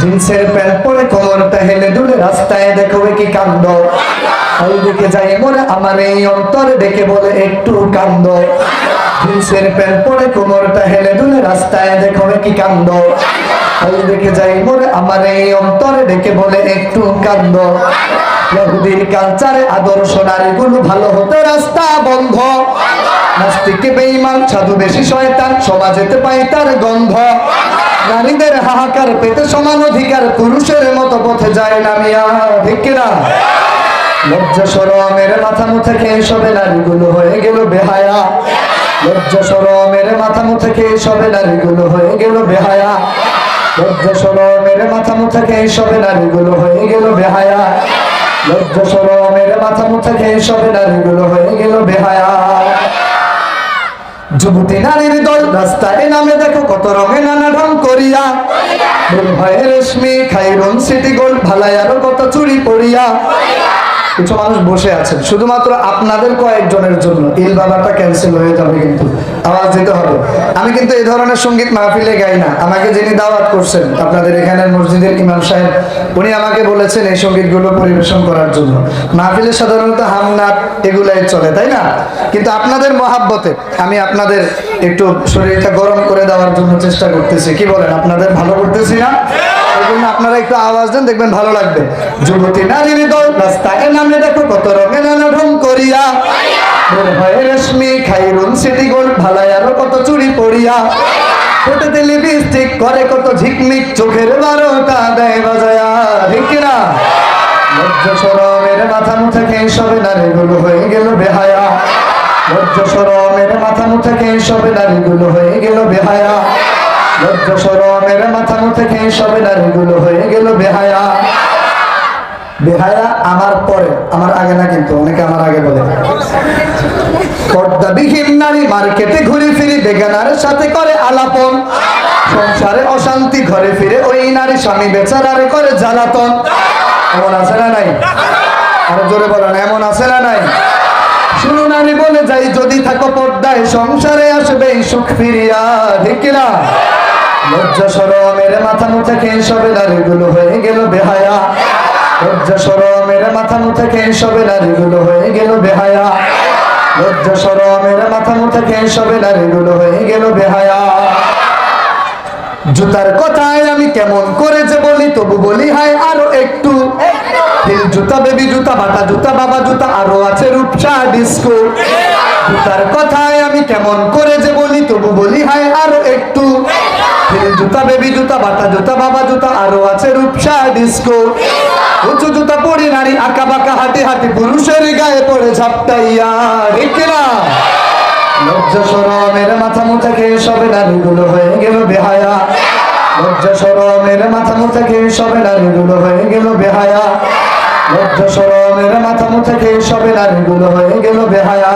জিন্সের প্যান্ট পরে কোমরটা হেলে দুলে রাস্তায় দেখবে কি কাণ্ড। ওই দিকে যাই মনে আমার এই অন্তরে ডেকে বলে, একটু কান্দ জিন্সের প্যান্ট পরে কোমরটা হেলে দুলে রাস্তায় দেখো কি কাণ্ড। ওই দিকে যাই মনে আমার এই অন্তরে ডেকে বলে, একটু কান্দ ইহুদির কালচারে আদর্শ নারীগুলো ভালো হতে রাস্তা বন্ধ। নাস্তিকে বেঈমান, সাধু বেশি শয়তান সমাজেতে পাই তার গন্ধ। নারীদের হাহাকার পেতে সমান অধিকার, পুরুষের মতো পথে যায় না মিয়া ঠিক না লজ্জা সরমের মাথা মুথে খেয়ে সবে নারীগুলো হয়ে গেল বেহায়া। লজ্জা সরমের মাথা মুথে খেয়ে সবে নারীগুলো হয়ে গেল বেহায়া। লজ্জা সরমের মাথা মুথে খেয়ে সবে নারীগুলো হয়ে গেল বেহায়া। লজ্জা সরমের মাথা মুথে খেয়ে সবে নারীগুলো হয়ে গেল বেহায়া। যুবতী নারীর দল, রাস্তায় নামে দেখো কত রঙে নানা ঢং করিয়া। ভাই রেশমি, খাইরন, সিটি গোল্ড ভালাই আরও কত চুরি পড়িয়া। কিছু মানুষ বসে আছেন, শুধুমাত্র আপনাদের কয়েকজনের জন্য। ইল বাবাটা ক্যান্সেল হয়ে যাবে কিন্তু। আওয়াজ দিতে হবে। আমি কিন্তু এই ধরনের সংগীত মাহফিলে গাই না। আমাকে যিনি দাওয়াত করছেন, আপনাদের এখানের মসজিদের ইমাম সাহেব, উনি আমাকে বলেছেন এই সঙ্গীতগুলো পরিবেশন করার জন্য। মাহফিলে সাধারণত হামনাথ এগুলাই চলে, তাই না? কিন্তু আপনাদের মহাব্বতে আমি আপনাদের একটু শরীরটা গরম করে দেওয়ার জন্য চেষ্টা করতেছি। কি বলেন, আপনাদের ভালো করতেছি না? আপনারা একটু আওয়াজ দেন, দেখবেন ভালো লাগবে। যুবতী নারীর দল, রাস্তায় নামে দেখো কত রঙে নানা ঢং করিয়া বের হয়ে রেশমি খাইরুন সিটি গোল্ড ভালাই আরও কত চুরি পড়িয়া ঠোঁটে লিপস্টিক করে কত ঝিকমিক, চোখের বারোটা দেয় বাজায়া। ঠিক না লজ্জা সরমের মাথা মুঠে খেয়ে সবে নারীগুলো হয়ে গেল বেহায়া। লজ্জা সরমের মাথা মুঠে খেয়ে সবে নারীগুলো হয়ে গেল বেহায়া। লজ্জা সরমের মাথা মুঠে খেয়ে সবে নারীগুলো হয়ে গেল বেহায়া। বেহায়া আমার পরে, আমার আগে না কিন্তু, অনেকে আমার আগে বলে। পর্দাবিহীন নারী মার্কেটে ঘুরে ফিরে বেগানার সাথে করে আলাপন। সংসারে অশান্তি ঘরে ফিরে ওই নারী স্বামী বেচারারে করে জ্বালাতন। এমন আছে না নাই? আরও জোরে বলেন, এমন আছে না নাই? শুনো নারী, বলে যাই, যদি থাকো পর্দায়, সংসারে আসবে সুখ ফিরিয়া, ঠিক না লজ্জা সরমের মাথা মুঠে খেয়ে সবে নারীগুলো হয়ে গেল বেহায়া। লজ্জা সরমের মাথা মুঠে খেয়ে সবে নারীগুলো হয়ে গেল বেহায়া। লজ্জা সরমের মাথা খেয়ে সবে নারীগুলো হয়ে গেল বেহায়া। জুতার কথায় আমি কেমন করে যে বলি, তবু বলি, হায়, আরও একটু। হিল জুতা, বেবি জুতা, বাটা জুতা, বাবা জুতা, আরও আছে রূপসা ডিস্কো। জুতার কথায় আমি কেমন করে যে বলি, তবু বলি, হায়, আরও একটু। হিল জুতা, বেবি জুতা, বাটা জুতা, বাবা জুতা, আরও আছে রূপসা ডিস্কো। উঁচু জুতা পরি নারী, আঁকা বাঁকা, হাঁটি হাঁটি পুরুষের পড়ে ঝাপটাইয়া না লজ্জা সরমের মাথা মুঠে খেয়ে সবে নারীগুলো হয়ে গেল বেহায়া। লজ্জা সরমের মাথা মুঠে খেয়ে সবে নারীগুলো হয়ে গেল বেহায়া। লজ্জা সরমের মাথা মুঠে খেয়ে সবে নারীগুলো হয়ে গেল বেহায়া।